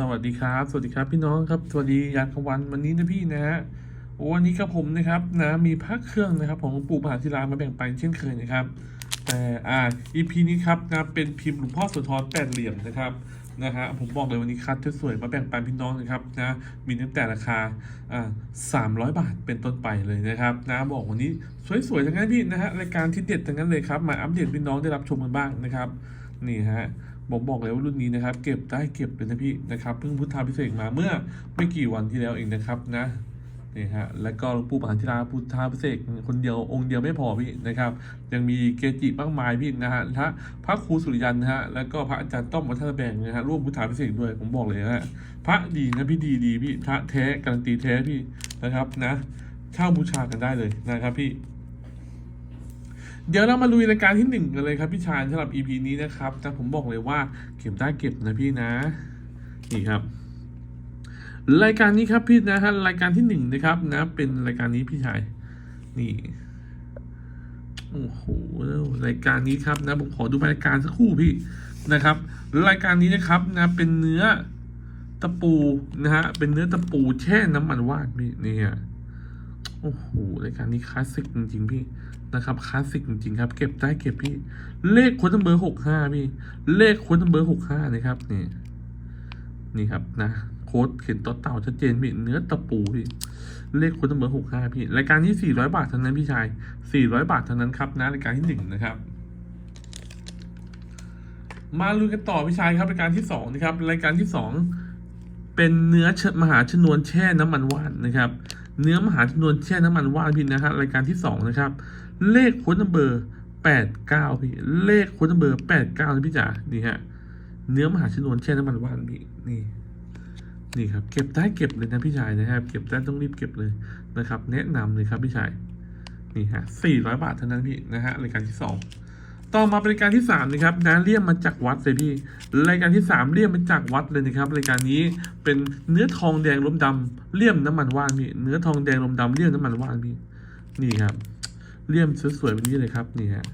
สวัสดีครับ สวัสดีครับพี่น้องครับ สวัสดียามกลางวันวันนี้นะพี่นะฮะวันนี้ครับผมนะครับนะมีพระเครื่องนะครับของหลวงปู่มหาศิลามาแบ่งปันเช่นเคยนะครับ แต่อ่า EP นี้ครับนะเป็นพิมพ์หลวงพ่อสุธรแปดเหลี่ยมนะครับนะฮะผมบอกเลยวันนี้คัดสวยมาแบ่งปันพี่น้องนะครับนะมีตั้งแต่ราคาอ่าสามร้อยบาทเป็นต้นไปเลยนะครับนะบอกวันนี้สวยๆทั้งนั้นพี่นะฮะรายการที่เด็ดทั้งนั้นเลยครับมาอัปเดตพี่น้องได้รับชมกันบ้างนะครับนี่ฮะ ผมบอกเลยว่ารุ่นนี้นะครับ เก็บได้เก็บเลยนะพี่นะครับเพิ่งพุทธาพิเศษมาเมื่อไม่กี่วันที่แล้วเองนะครับนะนี่ฮะแล้วก็หลวงปู่ปานธิราพุทธาพิเศษคนเดียวองค์เดียวไม่พอพี่นะครับ ยังมีเกจิมากมายพี่นะฮะพระพระครูสุริยันนะฮะแล้วก็พระอาจารย์ต้อมวัฒนแบงนะฮะร่วมพุทธาพิเศษด้วยผมบอกเลยนะฮะพระดีนะพี่ดีดีพี่พระแท้การันตีแท้พี่นะครับนะเช่าบูชากันได้เลยนะครับพี่ เดี๋ยวเรามาลุยรายการที่หนึ่งกันเลยครับพี่ชายสำหรับ EP นี้นะครับ แต่ผมบอกเลยว่าเก็บได้เก็บนะพี่นะ นี่ครับ รายการนี้ครับพี่นะฮะรายการที่หนึ่งนะครับนะ เป็นรายการนี้พี่ชายนี่โอ้โหรายการนี้ครับนะผมขอดูรายการสักครู่พี่นะครับ รายการนี้นะครับนะเป็นเนื้อตะปูนะฮะเป็นเนื้อตะปูแช่น้ำมันวานพี่เนี่ยโอ้โหรายการนี้คลาสสิกจริงๆพี่ นะครับคลาสสิกจริงๆครับ เก็บได้เก็บพี่ เลขโค้ดเบอร์หกห้าพี่ เลขโค้ดเบอร์หกห้านะครับนี่นี่ครับนะโค้ดเขียนต่อเต่าชัดเจนพี่เนื้อตะปูพี่เลขโค้ดเบอร์หกห้าพี่รายการนี้สี่ร้อยบาทเท่านั้นพี่ชายสี่ร้อยบาทเท่านั้นครับนะรายการที่หนึ่งนะครับมาลุยกันต่อพี่ชายครับรายการที่สองนะครับรายการที่สองเป็นเนื้อมหาชนวนแช่น้ำมันว่านนะครับ เนื้อมหาชนวนแช่น้ำมันว่านพี่นะฮะรายการที่สองนะครับ เลขค้ดนัมเบอร์แปดเก้าพี่ เลขค้ดนัมเบอร์แปดเก้านะพี่จ๋านี่ฮะ เนื้อมหาชนวนแช่น้ำมันว่านพี่นี่ นี่ครับ เก็บได้เก็บเลยนะพี่ชายนะครับ เก็บได้ต้องรีบเก็บเลยนะครับ แนะนำเลยครับพี่ชาย นี่ฮะสี่ร้อยบาทเท่านั้นพี่นะฮะรายการที่สองต่อมาเป็นรายการที่สามนะครับนะเลี่ยมมาจากวัดเลยพี่ รายการที่สามเลี่ยมมาจากวัดเลยนะครับ รายการนี้เป็นเนื้อทองแดงลมดำเลี่ยมน้ำมันว่านพี่ เนื้อทองแดงลมดำเลี่ยมน้ำมันว่านพี่ นี่ครับ เลี่ยมสวยๆแบบนี้เลยครับนี่ฮะ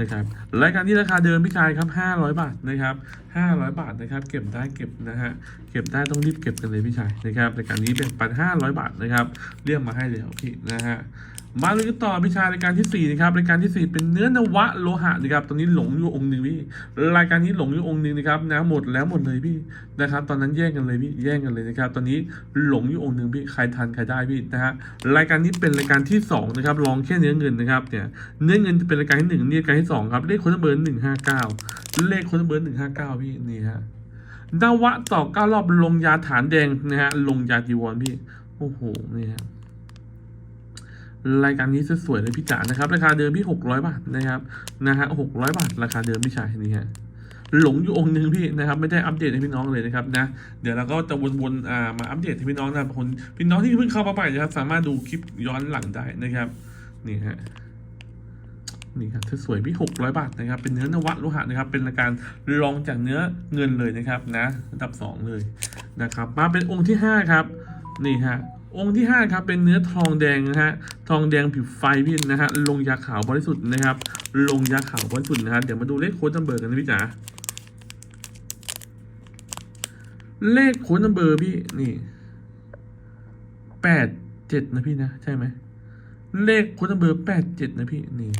นะครับรายการที่ราคาเดิมพี่ชายครับห้าร้อยบาทนะครับห้าร้อยบาทนะครับ เก็บได้เก็บนะฮะเก็บได้ต้องรีบเก็บกันเลยพี่ชายนะครับรายการนี้เป็นปันห้าร้อยบาทนะครับเรียกมาให้เลยพี่นะฮะ มาเลยกันต่อพิชารายการที่สี่นะครับ รายการที่สี่เป็นเนื้อนวะโลหะนะครับ ตอนนี้หลงอยู่องค์หนึ่งพี่ รายการนี้หลงอยู่องค์หนึ่งนะครับนะหมดแล้วหมดเลยพี่นะครับ ตอนนั้นแย่งกันเลยพี่แย่งกันเลยนะครับ ตอนนี้หลงอยู่องค์หนึ่งพี่ใครทันใครได้พี่นะฮะรายการนี้เป็นรายการที่สองนะครับลองแค่เนื้อเงินนะครับเนี่ยเนื้อเงินจะเป็นรายการที่หนึ่งนี่รายการที่สองครับเลขคนเบอร์หนึ่งห้าเก้าเลขคนเบอร์หนึ่งห้าเก้าพี่นี่ฮะนวะต่อเก้ารอบลงยาฐานแดงนะฮะลงยาจีวรพี่โอ้โหนี่ฮะ รายการนี้สวยๆเลยพี่จ๋านะครับ ราคาเดิมพี่หกร้อยบาทนะครับนะฮะหกร้อยบาท ราคาเดิมพี่ชายนี่ฮะหลงอยู่องค์หนึ่งพี่นะครับไม่ได้อัปเดตให้พี่น้องเลยนะครับนะเดี๋ยวเราก็จะวนๆอ่ามาอัปเดตให้พี่น้องนะครับคนพี่น้องที่เพิ่งเข้ามาใหม่นะครับ สามารถดูคลิปย้อนหลังได้นะครับนี่ฮะนี่ครับสวยพี่หกร้อยบาทนะครับ เป็นเนื้อนวัตโลหะนะครับ เป็นรายการรองจากเนื้อเงินเลยนะครับนะระดับสองเลยนะครับ มาเป็นองค์ที่ห้าครับ นี่ฮะ องค์ที่ห้าครับ เป็นเนื้อทองแดงนะฮะทองแดงผิวไฟพี่นะฮะลงยาขาวบริสุทธิ์นะครับ ลงยาขาวบริสุทธิ์นะครับเดี๋ยวมาดูเลขโค้ดนัมเบอร์กันนะพี่จ๋าเลขโค้ดนัมเบอร์พี่นี่แปดเจ็ดนะพี่นะ ใช่ไหมเลขโค้ดนัมเบอร์แปดเจ็ดนะพี่นี่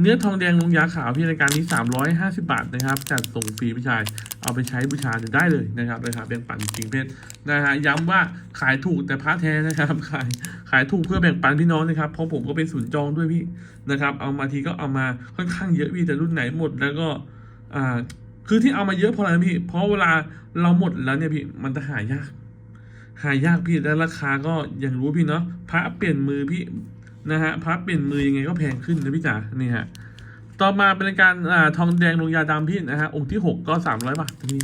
เนื้อทองแดงลงยาขาวพี่รายการนี้ 350 บาทนะครับจัดส่งฟรีพี่ชายเอาไปใช้บูชาได้เลยนะครับราคาแบ่งปันจริงเพชรนะฮะย้ำว่าขายถูกแต่พระแท้นะครับขายขายถูกเพื่อแบ่งปันพี่น้องนะครับเพราะผมก็เป็นศูนย์จองด้วยพี่นะครับ เอามาทีก็เอามาค่อนข้างเยอะพี่แต่รุ่นไหนหมดแล้วก็อ่าคือที่เอามาเยอะเพราะอะไรพี่ เพราะเวลาเราหมดแล้วเนี่ยพี่มันจะหายาก หายากพี่แล้วราคาก็อย่างรู้พี่เนาะพระเปลี่ยนมือพี่ นะฮะพระเปลี่ยนมือยังไงก็แพงขึ้นนะพี่จ๋านี่ฮะต่อมาเป็นการอ่าทองแดงลงยาดำพี่นะฮะองค์ที่หกก็สามร้อยบาทพี่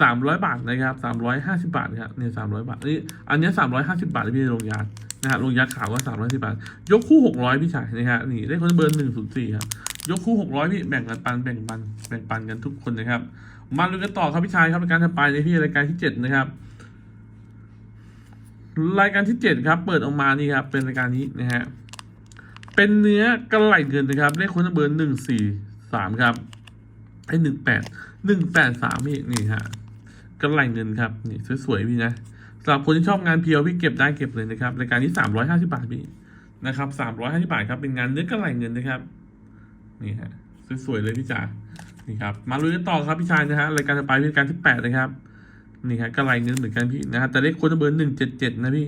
สามร้อยบาทนะครับสามร้อยห้าสิบาทครับเนี่ยสามร้อยบาทนี่อันนี้สามร้อยห้าสิบาทพี่ลงยานะฮะลงยาขาวก็สามร้อยสิบาท ยกคู่หกร้อยพี่ชายนะฮะนี่ได้คนเบอร์หนึ่งศูนย์สี่ครับยกคู่หกร้อยพี่แบ่งกันปันแบ่งปันแบ่งปันกันทุกคนนะครับ มาดูกันต่อครับพี่ชายครับรายการถัดไปในพี่รายการที่เจ็ดนะครับ รายการที่เจ็ดครับ เปิดออกมานี่ครับเป็นรายการนี้นะฮะ เป็นเนื้อกระไหล่เงินนะครับเลขคนเบอร์หนึ่งสี่สามครับไอ้หนึ่งแปดหนึ่งแปดสามพี่นี่ฮะกำไรเงินครับนี่สวยๆพี่นะสำหรับคนที่ชอบงานเพียวพี่เก็บได้เก็บเลยนะครับรายการที่สามร้อยห้าสิบาทพี่นะครับสามร้อยห้าสิบาทครับเป็นงานเนื้อกำไรเงินนะครับนี่ฮะสวยๆเลยพี่จ๋านี่ครับมาลุยกันต่อครับพี่ชายนะฮะรายการต่อไปเป็นรายการที่แปดนะครับนี่ฮะกำไรเงินเหมือนกันพี่นะฮะแต่เลขคนเบอร์หนึ่งเจ็ดเจ็ดนะพี่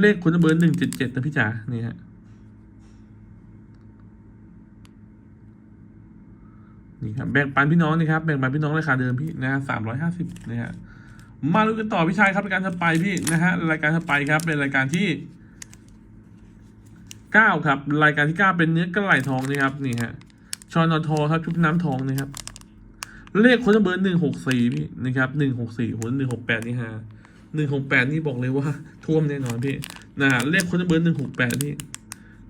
เลขคนเบอร์หนึ่งเจ็ดเจ็ดนะพี่จ๋านี่ฮะ นี่ครับแบ่งปันพี่น้องนะครับแบ่งปันพี่น้องราคาเดิมพี่นะฮะสามร้อยห้าสิบนะฮะมาดูกันต่อพี่ชายครับรายการถัดไปพี่นะฮะรายการถัดไปครับ เป็นรายการที่เก้าครับ รายการที่เก้าเป็นเนื้อกระไหลทองนะครับนี่ฮะชอนอทอครับชุบน้ำทองนะครับ เลขคนเบอร์หนึ่งหกสี่พี่นะครับหนึ่งหกสี่โหหนึ่งหกแปดนี่ฮะหนึ่งหกแปดนี่บอกเลยว่าท่วมแน่นอนพี่นะฮะเลขคนเบอร์หนึ่งหกแปดพี่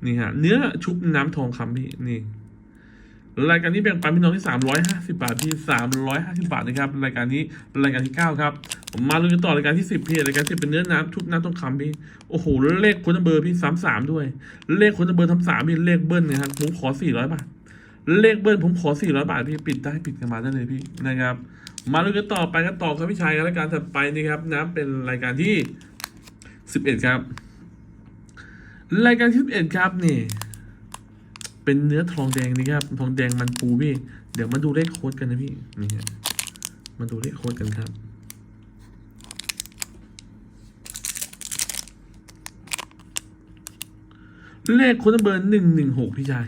นี่ฮะเนื้อชุบน้ำทองคำพี่นี่ รายการนี้แบ่งปันพี่น้องที่ 350 บาทที่ 350 บาทนะครับ รายการนี้รายการที่ 9 ครับ ผมมาลุ้นกันต่อรายการที่ 10 พี่รายการที่เป็นเนื้อน้ำทุบน้ำต้องคำพี่ โอ้โห เลขคนเบอร์พี่ 33 ด้วย เลขคนเบอร์ทำสามพี่เลขเบิ้ลนะครับผมขอ 400 บาท เลขเบิ้ลผมขอ 400 บาทพี่ปิดได้ปิดกันมาได้เลยพี่นะครับ มาลุ้นกันต่อไปกันต่อครับพี่ชายรายการถัดไปนี่ครับนะเป็นรายการที่ 11 ครับ รายการที่ 11 ครับนี่ เป็นเนื้อทองแดงนะครับ ทองแดงมันปูพี่ เดี๋ยวมาดูเลขโค้ดกันนะพี่ นี่ฮะมาดูเลขโค้ดกันครับ เลขโค้ดเบอร์หนึ่งหนึ่งหกพี่ชาย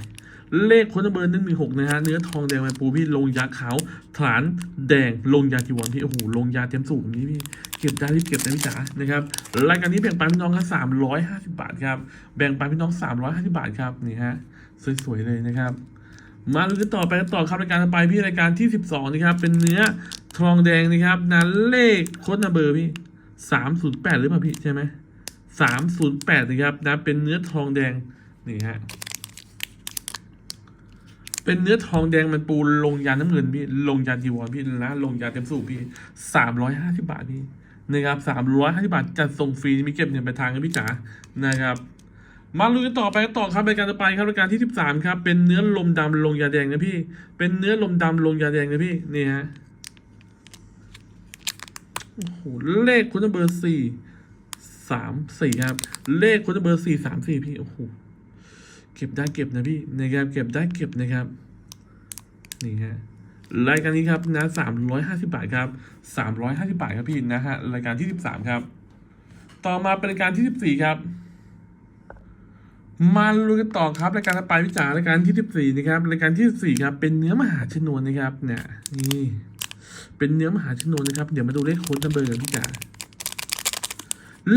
เลขโค้ดเบอร์หนึ่งหนึ่งหกนะฮะ เนื้อทองแดงมันปูพี่ ลงยาขาว ฐานแดง ลงยาจีวรพี่ โอ้โห ลงยาเต็มสูบแบบนี้พี่เก็บได้รีบเก็บนะพี่จ๋า นะครับ รายการนี้แบ่งปันพี่น้องครับสามร้อยห้าสิบาทครับ แบ่งปันพี่น้องสามร้อยห้าสิบาทครับ นี่ฮะ สวยๆเลยนะครับ มาดูกันต่อไปกันต่อครับรายการต่อไปพี่รายการที่สิบสองนะครับ เป็นเนื้อทองแดงนะครับนั้นเลขโค้ดนัมเบอร์พี่สามศูนย์แปดหรือเปล่าพี่ใช่ไหมสามศูนย์แปดนะครับนะเป็นเนื้อทองแดงนี่ฮะเป็นเนื้อทองแดงมันปูลงยาน้ำเงินพี่ลงยาจีวรพี่นะลงยาเต็มสูบพี่สามร้อยห้าสิบาทพี่นะครับสามร้อยห้าสิบาทจัดส่งฟรีมีเก็บเงินไปลายทางกันพี่จ๋านะครับ มาลุยต่อไปต่อครับรายการต่อไปครับรายการที่สิบสามครับ เป็นเนื้อลมดำลงยาแดงนะพี่ เป็นเนื้อลมดำลงยาแดงนะพี่นี่ฮะโอ้โหเลขคุณเบอร์สี่สามสี่ครับ เลขคุณเบอร์สี่สามสี่พี่โอ้โหเก็บได้เก็บนะพี่นะครับเก็บได้เก็บนะครับนี่ฮะรายการนี้ครับนะสามร้อยห้าสิบาทครับสามร้อยห้าสิบาทครับพี่นะฮะรายการที่สิบสามครับ ต่อมาเป็นรายการที่สิบสี่ครับ มาลุยกันต่อครับรายการต่อไปวิจารณ์รายการที่สิบสี่นะครับรายการที่สี่ครับเป็นเนื้อมหาชนวนนะครับเนี่ยนี่เป็นเนื้อมหาชนวนนะครับ เดี๋ยวมาดูเลขโค้ดนัมเบอร์กันพี่จ๋า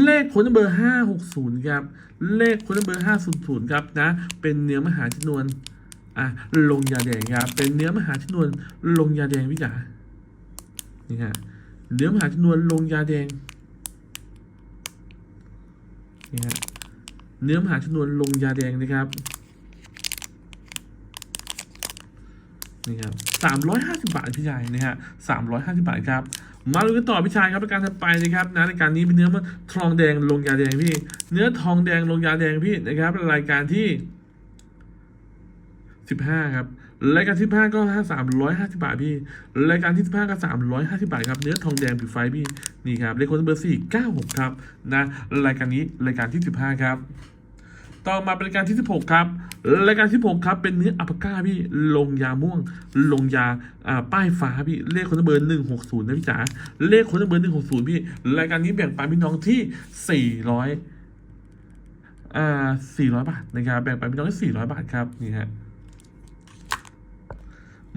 เลขโค้ดนัมเบอร์ห้าหกศูนย์ครับเลขโค้ดนัมเบอร์ห้าศูนย์ศูนย์ครับนะเป็นเนื้อมหาชนวนอะลงยาแดงครับเป็นเนื้อมหาชนวนลงยาแดงพี่จ๋านี่ฮะเนื้อมหาชนวนลงยาแดงนี่ฮะ เนื้อมหาชนวนลงยาแดงนะครับนี่ครับสามร้อยห้าสิบาทพี่ชายนะฮะสามร้อยห้าสิบาทครับ มาดูกันต่อพี่ชายครับในการถัดไปนะครับนะในการนี้เป็นเนื้อทองแดงลงยาแดงพี่ เนื้อทองแดงลงยาแดงพี่นะครับรายการที่สิบห้าครับ รายการที่ห้าก็ห้าสามร้อยห้าสิบาทพี่ รายการที่สิบห้าก็สามร้อยห้าสิบาทครับ เนื้อทองแดงผิวไฟพี่ นี่ครับเลขคนเบอร์สี่เก้าหกครับนะ รายการนี้รายการที่สิบห้าครับต่อมาเป็นรายการที่ 16 ครับ รายการที่16ครับเป็นเนื้ออัปก้าพี่ลงยาม่วง ลงยาอ่าป้ายฟ้าพี่เลขคนเบอร์หนึ่งหกศูนย์นะพี่จ๋าเลขคนเบอร์หนึ่งหกศูนย์พี่รายการนี้แบ่งปันพี่น้องที่สี่ร้อยอ่าสี่ร้อยบาทนะครับแบ่งปันพี่น้องที่สี่ร้อยบาทครับนี่ฮะ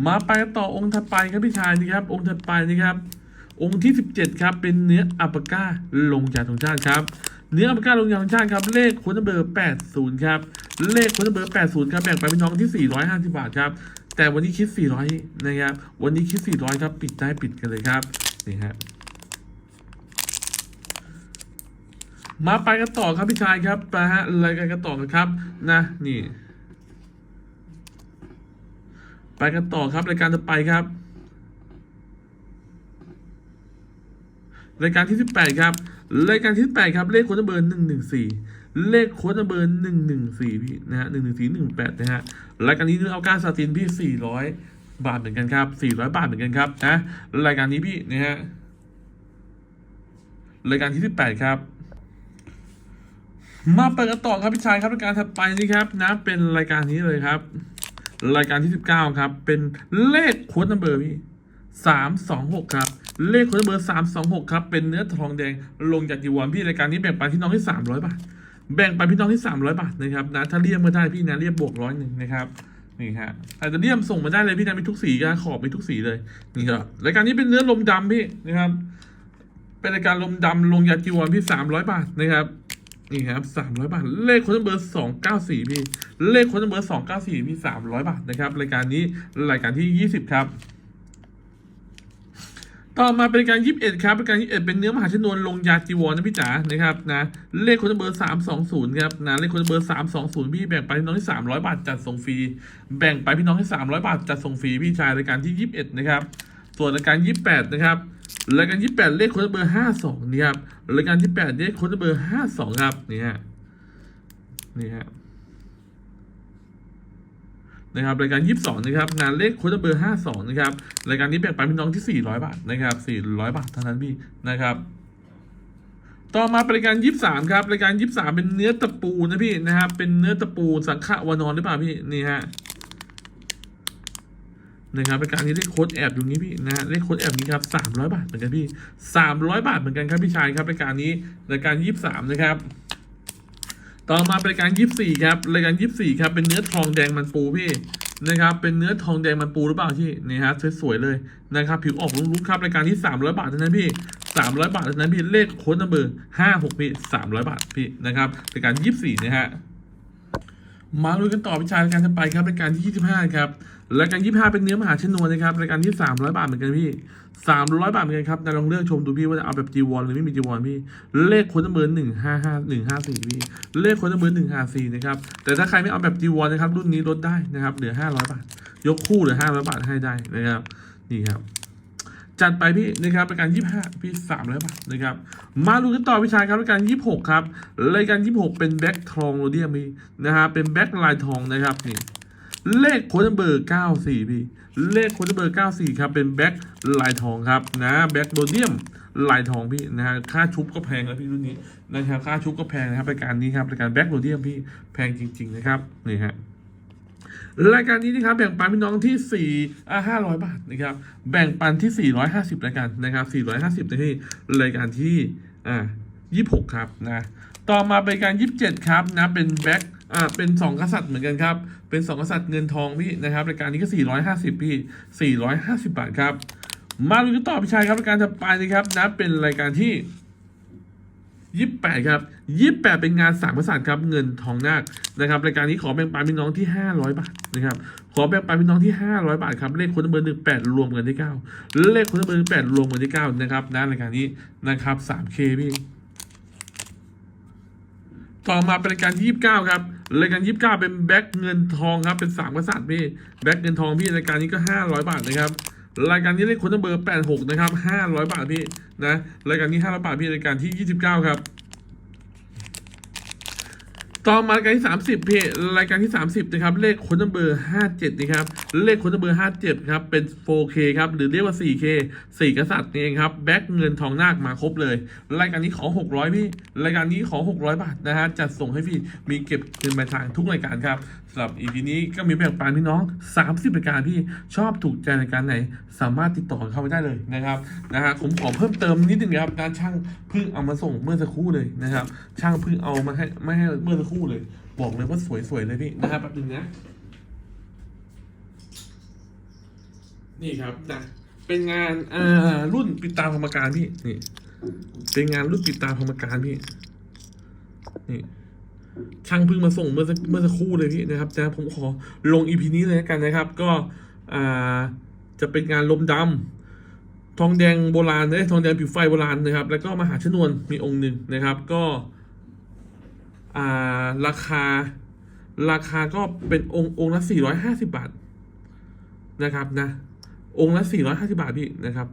มาไปกันต่อองค์ถัดไปครับพี่ชายนะครับ องค์ถัดไปนะครับ องค์ที่ 17 ครับ เป็นเนื้ออัปปาก้าลงยากธงชาติครับ เนื้ออัปปาก้าลงยากธงชาติครับ เลขค้ดเบอร์ 80 ครับ เลขค้ดเบอร์ 80 ครับ แบ่งไปเป็นน้องที่ 450 บาทครับ แต่วันนี้คิด 400 นะครับ วันนี้คิด 400 ครับ ปิดได้ปิดกันเลยครับ นี่ฮะมาไปกันต่อครับพี่ชายครับนะฮะรายการกันต่อกันครับ นะ นี่ ไปกันต่อครับรายการต่อไปครับ รายการที่ 18 ครับ รายการที่ 8 ครับ เลขโค้ดเบอร์114 เลขโค้ดเบอร์114 พี่นะฮะ114 18 นะฮะ รายการนี้เนื้อเอาการสตินพี่บาทเหมือนกันครับสี่ร้อยบาทเหมือนกันครับนะ รายการนี้พี่นะฮะ รายการที่สิบแปดครับมาเปิดกันต่อครับพี่ชายครับรายการถัดไปนี่ครับนะเป็นรายการนี้เลยครับ รายการที่สิบเก้าครับ เป็นเลขโค้ดนัมเบอร์พี่สามสองหกครับ เลขโค้ดนัมเบอร์สามสองหกครับ เป็นเนื้อทองแดงลงจากจีวรพี่รายการนี้แบ่งปันพี่น้องที่สามร้อยบาท แบ่งปันพี่น้องที่สามร้อยบาทนะครับนะถ้าเรียกมาได้พี่นะเรียกบวกร้อยหนึ่งนะครับนี่ฮะอาจจะเรียมส่งมาได้เลยพี่นะมีทุกสีกันขอบมีทุกสีเลยนี่ครับรายการนี้เป็นเนื้อลมดำพี่นะครับ เป็นรายการลมดำลงยาจีวรพี่สามร้อยบาทนะครับ นี่ครับสามร้อยบาท เลขคนเบอร์สองเก้าสี่พี่ เลขคนเบอร์สองเก้าสี่พี่สามร้อยบาทนะครับ รายการนี้รายการที่ยี่สิบครับต่อมาเป็นรายการยี่สิบเอ็ดครับรายการยี่สิบเอ็ดเป็นเนื้อมหาชนวนลงยาจีวรนะพี่จ๋านะครับนะเลขคนเบอร์สามสองศูนย์ครับนะเลขคนเบอร์สามสองศูนย์พี่แบ่งไปพี่น้องที่สามร้อยบาทจัดส่งฟรีแบ่งไปพี่น้องที่สามร้อยบาทจัดส่งฟรีพี่ชายรายการที่ยี่สิบเอ็ดนะครับ ส่วนรายการยี่สิบแปดนะครับรายการยี่แปดเลขโค้ดเบอร์ห้าสองนี่ครับรายการยี่แปดเลขโค้ดเบอร์ห้าสองครับนี่ฮะนี่ฮะนะครับรายการยี่สิบสองนะครับ งานเลขโค้ดเบอร์ห้าสองนะครับรายการนี้แบ่งปันพี่น้องที่สี่ร้อยบาทนะครับสี่ร้อยบาทเท่านั้นพี่นะครับ ต่อมาเป็นรายการยี่สามครับรายการยี่สามเป็นเนื้อตะปูนะพี่นะครับเป็นเนื้อตะปูสังขะวานอนหรือเปล่าพี่นี่ฮะ นะครับรายการนี้เลขโค้ดแอบอยู่นี้พี่นะเลขโค้ดแอบนี้ครับสามร้อยบาทเหมือนกันพี่สามร้อยบาทเหมือนกันครับพี่ชายครับรายการนี้รายการยี่สิบสามนะครับต่อมาเป็นรายการยี่สี่ครับรายการยี่สี่ครับเป็นเนื้อทองแดงมันปูพี่นะครับเป็นเนื้อทองแดงมันปูหรือเปล่าพี่นี่ฮะสวยๆเลยนะครับผิวออกลุกๆครับรายการที่สามร้อยบาทเท่านั้นพี่สามร้อยบาทเท่านั้นพี่เลขโค้ดนัมเบอร์ห้าหกพี่สามร้อยบาทพี่นะครับรายการยี่สี่นะฮะ มาลุยกันต่อพิชารายการถัดไปครับรายการที่ 25 ครับรายการ 25 เป็นเนื้อมหาชนวนนะครับรายการที่ 300 บาทเหมือนกันพี่ 300 บาทเหมือนกันครับนายลองเลือกชมดูพี่ว่าจะเอาแบบจีวรหรือไม่มีจีวรพี่ เลขคนเบอร์หนึ่งห้าห้าหนึ่งห้าสี่พี่ เลขคนเบอร์หนึ่งห้าสี่นะครับ แต่ถ้าใครไม่เอาแบบจีวรนะครับรุ่นนี้ลดได้นะครับเหลือ 500 บาท ยกคู่เหลือ 500 บาทให้ได้นะครับนี่ครับ จัดไปพี่นะครับรายการ25 พี่300บาทนะครับมาดูกันต่อพี่ชายครับรายการ26 ครับรายการ 26 เป็นแบ็คทองโรเดียมพี่นะฮะเป็นแบ็คลายทองนะครับนี่เลขโค้ดเบอร์ 94 พี่ เลขโค้ดเบอร์ 94 ครับเป็นแบ็คลายทองครับนะแบ็คโรเดียมลายทองพี่นะฮะค่าชุบก็แพงแล้วพี่รุ่นนี้นะครับค่าชุบก็แพงนะครับรายการนี้ครับรายการแบ็คโรเดียมพี่แพงจริง ๆ นะครับนี่ฮะ รายการนี้นะครับแบ่งปันพี่น้องที่สี่อ่าห้าร้อยบาทนะครับแบ่งปันที่สี่ร้อยห้าสิบรายการนะครับสี่ร้อยห้าสิบในที่รายการที่อ่ายี่หกครับนะต่อมาเป็นการยี่สิบเจ็ดครับนะเป็นแบ็คอ่าเป็นสองกษัตริย์เหมือนกันครับเป็นสองกษัตริย์เงินทองพี่นะครับรายการนี้ก็สี่ร้อยห้าสิบพี่สี่ร้อยห้าสิบบาทครับมาดูกันต่อพี่ชายครับรายการถัดไปนะครับนะเป็นรายการที่ยี่แปดครับยี่แปดเป็นงานสามประสานครับเงินทองนาคนะครับรายการนี้ขอแบ่งปันพี่น้องที่ห้าร้อยบาท นะครับขอแบ่งปันพี่น้องที่ห้าร้อยบาทครับเลขคนเบอร์หนึ่งแปดรวมกันที่เก้าเลขคนเบอร์แปดรวมกันที่เก้านะครับนะรายการนี้นะครับสามเคพี่ต่อมาเป็นรายการที่ยี่สิบเก้าครับรายการยี่สิบเก้าเป็นแบ็คเงินทองครับเป็นสามกษัตริย์พี่แบ็คเงินทองพี่รายการนี้ก็ห้าร้อยบาทนะครับรายการนี้เลขคนเบอร์แปดหกนะครับห้าร้อยบาทพี่นะรายการนี้ห้าร้อยบาทพี่รายการที่ยี่สิบเก้าครับ ต่อมารายการที่ 30พี่รายการที่ 30นะครับเลขคนเบอร์ 57นะครับเลขคนเบอร์ 57ครับเป็น 4K ครับหรือเรียกว่า 4K 4กษัตริย์นี่เองครับแบ็คเงินทองนาคมาครบเลย รายการนี้ขอ 600 พี่ รายการนี้ขอ 600 บาทนะฮะจัดส่งให้พี่มีเก็บเงินปลายทางทุกรายการครับสำหรับ EP นี้ก็มีแบ่งปันพี่น้อง 30รายการพี่ชอบถูกใจรายการไหน สามารถติดต่อเข้าไปได้เลยนะครับนะฮะผมขอเพิ่มเติมนิดนึงครับการช่างเพิ่งเอามาส่งเมื่อสักครู่เลยนะครับช่างเพิ่งเอามาให้ไม่ให้เมื่อสักครู่เลย บอกเลยว่าสวยๆเลยพี่นะครับแป๊บนึงนะ นี่ครับนะเป็นงานอ่ารุ่นปิดตาพรรมการพี่นี่ เป็นงานรุ่นปิดตาพรรมการพี่ นี่ช่างเพิ่งมาส่งเมื่อเมื่อสักครู่เลยพี่นะครับแต่ผมขอลงอีพีนี้เลยกันนะครับ ก็อ่าจะเป็นงานลมดำทองแดงโบราณเนยทองแดงผิวไฟโบราณนะครับ แล้วก็มหาชนวนมีองค์หนึ่งนะครับ ก็ อ่าราคา ราคาก็เป็นองค์องค์ละสี่ร้อยห้าสิบาทนะครับนะ องค์ละสี่ร้อยห้าสิบาทพี่นะครับ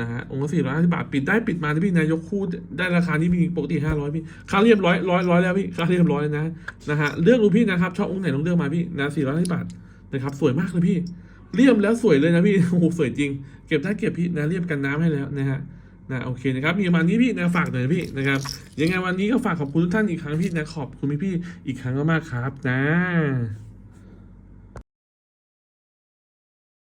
นะฮะองค์ละสี่ร้อยห้าสิบาทปิดได้ปิดมาที่พี่นายกคู่ได้ราคานี้พี่ปกติห้าร้อยพี่ค่าเรียบร้อยร้อยร้อยแล้วพี่ค่าเรียบร้อยนะนะฮะเลือกดูพี่นะครับชอบองค์ไหนลองเลือกมาพี่นะสี่ร้อยห้าสิบาทนะครับ สวยมากเลยพี่เรียบแล้วสวยเลยนะพี่โอ้โหสวยจริง เก็บได้เก็บพี่นะเรียบกันน้ำให้แล้วนะฮะ นะโอเคนะครับมีประมาณนี้พี่นะฝากหน่อยพี่นะครับยังไงวันนี้ก็ฝากขอบคุณทุกท่านอีกครั้งพี่นะขอบคุณพี่ๆอีกครั้งมากๆครับนะ